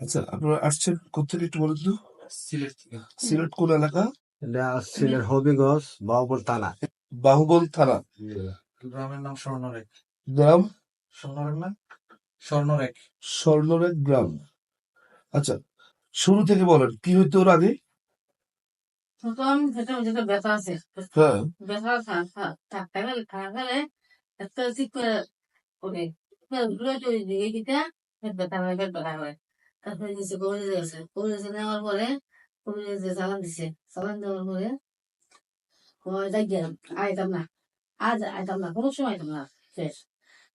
আচ্ছা আপনারা আসছেন কোথেকে একটু বলুন তো? সিলেট সিলেট কোন এলাকা? এটা সিলেট হবিগঞ্জ বাবুল থানা। বাহুবল থানা। গ্রামের নাম স্বর্ণরেখ গ্রাম? স্বর্ণরেখ না? স্বর্ণরেখ স্বর্ণরেখ গ্রাম। আচ্ছা শুরু থেকে বলেন কি হইতো ওর আগে? প্রথম যেটা যেটা ব্যথা আছে। হ্যাঁ। ব্যথা থা- থা- থাকতে গেলে থাকা গেলে একটা ঠিক করে দিতে ব্যথা হয় ব্যথা হয়। তারপরে নিচে কবিরাজ গেছে। কবিরাজ নেওয়ার পরে কবিরাজ চালান দিছে চালান দেওয়ার পরে কয়, যাই গেলাম আইতাম না। আজ আইতাম না, কোনো সময় আইতাম না। শেষ।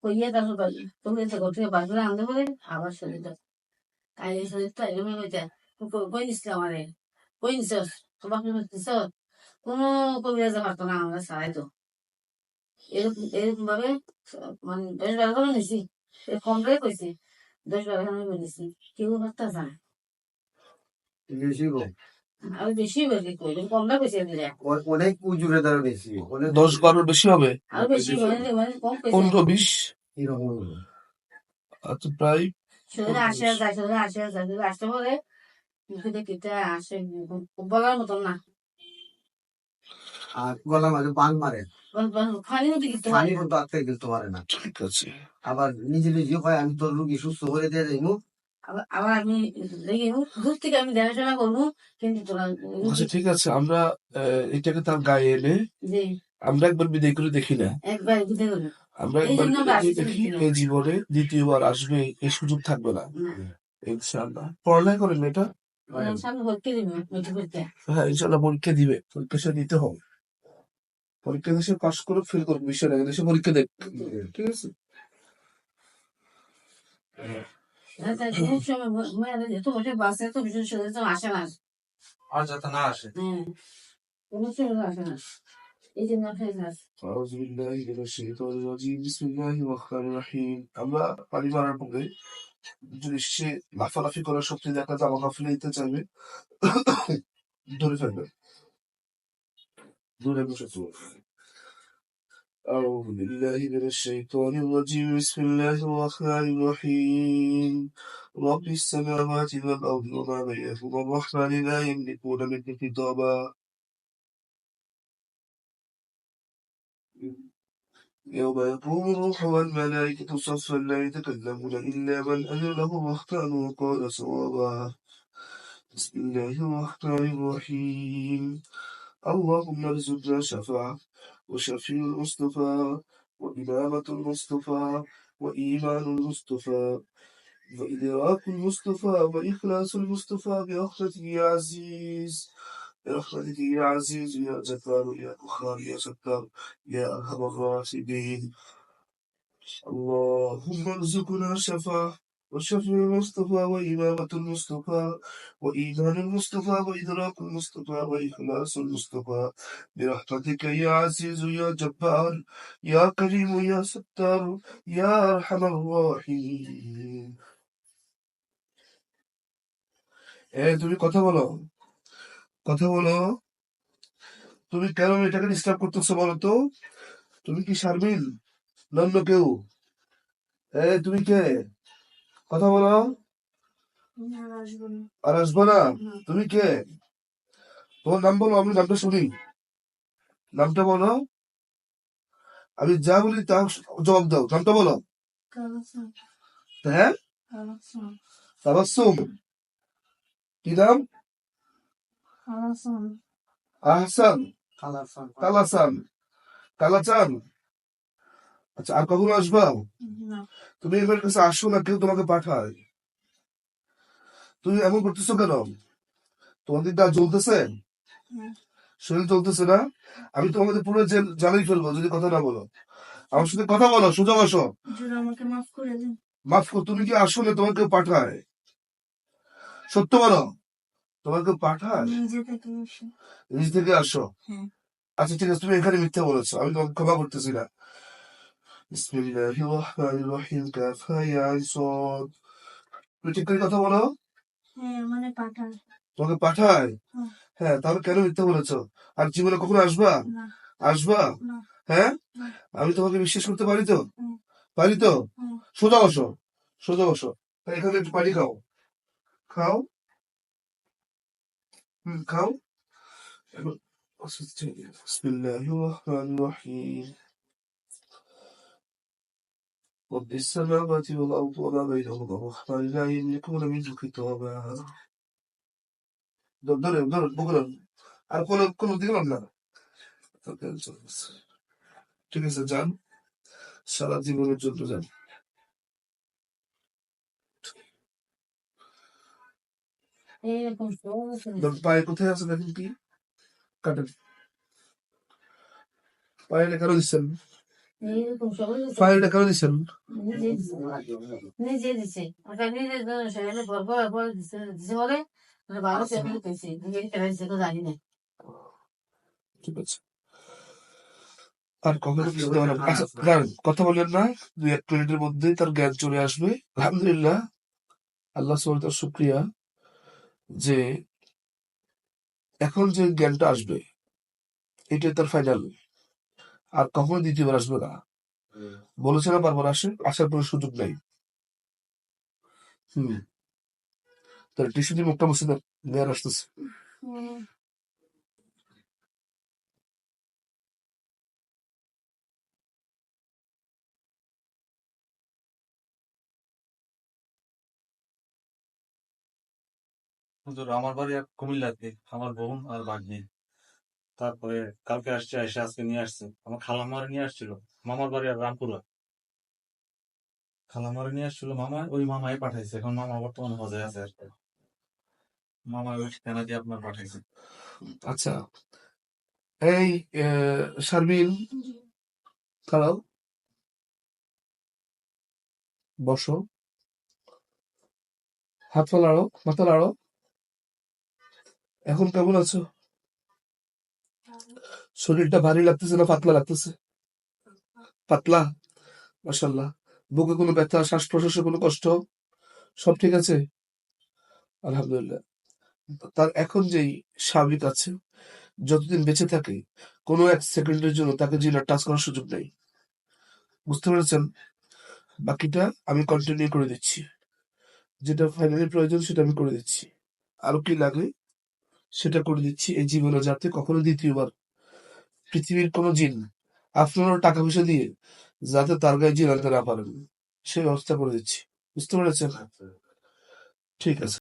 কইয়ে তারপর কবিরাজ ঘর থেকে বার করে আনতে পারে, আবার শরীর তাই শরীরটা এরকম হইতে। কই নিছিল আমারে? কই নিছ তোমাকে নিছ কোনো কবিরাজ পারতো না, আমরা ছাড়াই তো। এরকম এরকম ভাবে মানে দশ বারো করে নিছি কমটাই কইছি। দশ বারো নিছি কেউ বেশি আমি বেশি বেশি কই কমটা কইছি দিলে অনেক উজুরে দ্বারা বেশি দশ বারোর বেশি হবে আর বেশি মানে মানে কম পনেরো বিশ এরকম আচ্ছা প্রায় শরীরে আসে আর যায় শরীরে আসে আর যায় শরীরে আসতে পরে মুখে দেখতে আসে বলার মতন না আর গলা মাঝে বান মারে পানি আটকে গেলতে পারে না। ঠিক আছে। আবার নিজে নিজে হয় আমি তোর রুগী সুস্থ করে দিয়ে যাইমু আবার আবার আমি দূর থেকে আমি দেখাশোনা করব কিন্তু আচ্ছা ঠিক আছে আমরা আহ, এটাকে তার গায়ে এনে আমরা একবার বিদায় করে দেখি না। একবার আমরা একবার দেখি এই জীবনে দ্বিতীয়বার আসবে এই সুযোগ থাকবে না। ইনশাআল্লাহ। পড়ালেখা করেন এটা? পরীক্ষা হ্যাঁ ইনশাআল্লাহ পরীক্ষা দিবে পরীক্ষা দিতে হবে। পরীক্ষা দেশে পাশ করে ফেল করবে বিষয় না দেশে পরীক্ষা দেখ। ঠিক আছে? আমরা পানি মারার পরে যদি সে লাফালাফি করার শক্তি দেখা যায় আমাকে ফেলে দিতে চাইবে। ধরে ফেলবে। أعوذ بالله من الشيطان الرجيم. بسم الله الرحمن الرحيم. رب السماوات والأرض وما بينهما. الرحمن لا يملكون منه خطابا. يوم يقوم الروح والملائكة صفا لا يتكلمون إلا من أذن له الرحمن وقال صوابا. بسم الله الرحمن الرحيم. اللهم ارزقنا شفاعة وشفيع المصطفى وإمامة المصطفى وإيمان المصطفى وإدراك المصطفى وإخلاص المصطفى برحمتك يا عزيز برحمتك يا عزيز يا جبار يا قهار يا ستار يا أرحم الراحمين. اللهم ارزقنا شفاعة وشفيع المصطفى وإمامة المصطفى وإيمان المصطفى وإدراك المصطفى وإخلاص المصطفى برحمتك يا عزيز يا جبار يا كريم يا ستار يا أرحم الراحمين এ তুমি কথা বলো কথা বলো তুমি কেন এটাকে ডিস্টার্ব করতেছো বলো তো তুমি কি শারমিন নন্য কেউ এ তুমি কে কথা বলো। আর আসব না। তুমি কে? তোমার নাম বলো আমি নামটা শুনি। নামটা বলো। আমি যা বলি তা জবাব দাও। নামটা বলো। হ্যাঁ? তাবাসসুম কি নাম? আহসান। কালাসান। কালাচান। আচ্ছা আর কখনো আসবা? তুমি এবার কাছে আসো না কেউ তোমাকে পাঠায়। তুমি এমন করতেছো কেন? তোমার দিকটা জ্বলতেছে? শরীর চলতেছে না? আমি তোমাকে পুরো জেল জ্বালাই ফেলব যদি কথা না বলো। আমার সাথে কথা বলো সোজা বসো। মাফ করে তুমি কি আসো না তোমাকে পাঠায়? সত্য বলো। তোমাকে পাঠায়? নিজে থেকে এসে নিজ থেকে আসো। হ্যাঁ। আচ্ছা ঠিক আছে তুমি এখানে মিথ্যা বলেছ আমি তোমাকে ক্ষমা করতেছি না। তুমি ঠিক করে কথা বলো। হ্যাঁ মানে তোমাকে পাঠায় হুম। হ্যাঁ তাহলে কেন মিথ্যা বলেছ? আর জীবনে কখনো আসবা? আসবা। হ্যাঁ। আমি তোমাকে বিশ্বাস করতে পারি তো। পারি তো। সোজা বসো সোজা বসো। এখানে একটু পানি খাও। খাও। হুম খাও। এবার ওষুধ খেয়ে নিও। বিসমিল্লাহির রহমানির রহিম رب السماوات والأرض وما بينهما الرحمن لا يملكون منه خطابا ধরে ধরে বকুলেন আর কোনো কোনো দিলাম না ঠিক আছে যান সারা জীবনের জন্য যান এইরকম সমস্যা নেই। ধরুন, পায়ে কোথায় আছে দেখেন কি কাটেন পায়েটা কেন দিচ্ছেন পায়েটা কেন দিচ্ছেন নিজে দিছে। নিজে দিছে সেখানে বলে মানে ভালো ফ্যামিলি পেয়েছে। নিজে তো জানি না। ঠিক আছে। আর কখনো আচ্ছা দাঁড়ান কথা বললেন না। দুই এক মিনিটের মধ্যেই তার জ্ঞান চলে আসবে। আলহামদুলিল্লাহ। আল্লাহ সুবহানাহু শুক্রিয়া যে এখন যে জ্ঞানটা আসবে এটা তার ফাইনাল আর কখনো দ্বিতীয়বার আসবে না। বলেছে না বারবার আসে আসার কোনো সুযোগ নেই। হুম। তার টিস্যু দিয়ে মুখটা মুছে দেন আসতেছে। হুজুর আমার বাড়ি এক কুমিল্লাতে আমার বোন আর ভাগ্নি। তারপরে কালকে আসছে এসে আজকে নিয়ে আসছে। আমার খালামারে নিয়ে আসছিল মামার বাড়ি আর রামপুরা। খালামারে নিয়ে আসছিল মামা ওই মামাই পাঠাইছে। এখন মামা বর্তমানে হজে আছে আর মামা ওই ঠিকানা দিয়ে আপনার পাঠাইছে। আচ্ছা। এই আহ, শারমিন দাঁড়াও বসো। হাত পা লাড়ো মাথা লাড়ো এখন কেমন আছো? শরীরটা ভারী লাগতেছে না পাতলা লাগতেছে? পাতলা? মাসাল্লাহ বুকে কোনো ব্যথা শ্বাস প্রশ্বাসে কোনো কষ্ট? সব ঠিক আছে? আলহামদুলিল্লাহ। তার এখন যেই স্বাভাবিক আছে, যতদিন বেঁচে থাকে, কোনো এক সেকেন্ডের জন্য তাকে জিনার টাচ করার সুযোগ নেই। বুঝতে পেরেছেন? বাকিটা আমি কন্টিনিউ করে দিচ্ছি। যেটা ফাইনালি প্রয়োজন সেটা আমি করে দিচ্ছি। আরও কি লাগে সেটা করে দিচ্ছি। এই জীবনে যাতে কখনো দ্বিতীয়বার পৃথিবীর কোনো জিন আপনারও টাকা পয়সা দিয়ে যাতে তার গায়ে জিন আনতে না পারেন সেই ব্যবস্থা করে দিচ্ছি। বুঝতে পেরেছেন? ঠিক আছে।